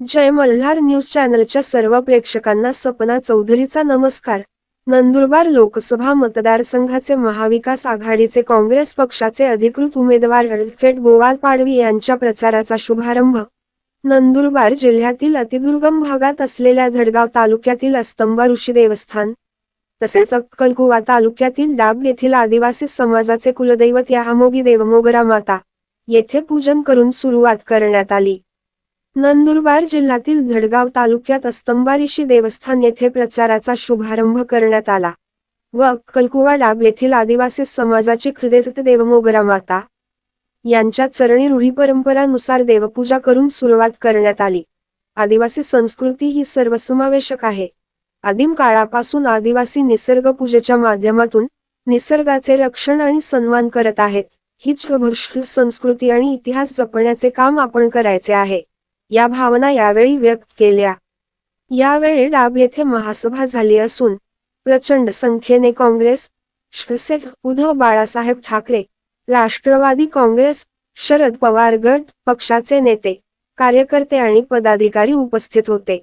जय Malhar news चॅनलच्या सर्व प्रेक्षकांना सपना चौधरीचा नमस्कार. नंदुरबार लोकसभा मतदारसंघाचे महाविकास आघाडीचे काँग्रेस पक्षाचे अधिकृत उमेदवार अॅडव्होकेट गोवाल पाडवी यांच्या प्रचाराचा शुभारंभ. नंदुरबार जिल्ह्यातील अतिदुर्गम भागात असलेल्या धडगाव तालुक्यातील अस्तंबा ऋषी देवस्थान तसेच अक्कलकुवा तालुक्यातील डाब येथील आदिवासी समाजाचे कुलदैवत यामोगी देवमोगरा माता येथे पूजन करून सुरुवात करण्यात आली. नंदुरबार जिल्ह्यातील धडगाव तालुक्यात अस्तंबारीशी देवस्थान येथे प्रचाराचा शुभारंभ करण्यात आला व अक्कलकुवा डाब येथील आदिवासी समाजाची खदेत देवमोगरा माता यांच्या चरणी रूढी परंपरानुसार देवपूजा करून सुरुवात करण्यात आली. आदिवासी संस्कृती ही सर्वसमावेशक आहे. आदिम काळापासून आदिवासी निसर्ग पूजेच्या माध्यमातून निसर्गाचे रक्षण आणि सन्मान करत आहेत. हीच भविष्य संस्कृती आणि इतिहास जपण्याचे काम आपण करायचे आहे. या भावना यावेळी व्यक्त केल्या. यावेळी डाब येथे महासभा झाली असून प्रचंड संख्येने काँग्रेस शिवसेना उद्धव बाळासाहेब ठाकरे राष्ट्रवादी काँग्रेस शरद पवार गट पक्षाचे नेते कार्यकर्ते आणि पदाधिकारी उपस्थित होते.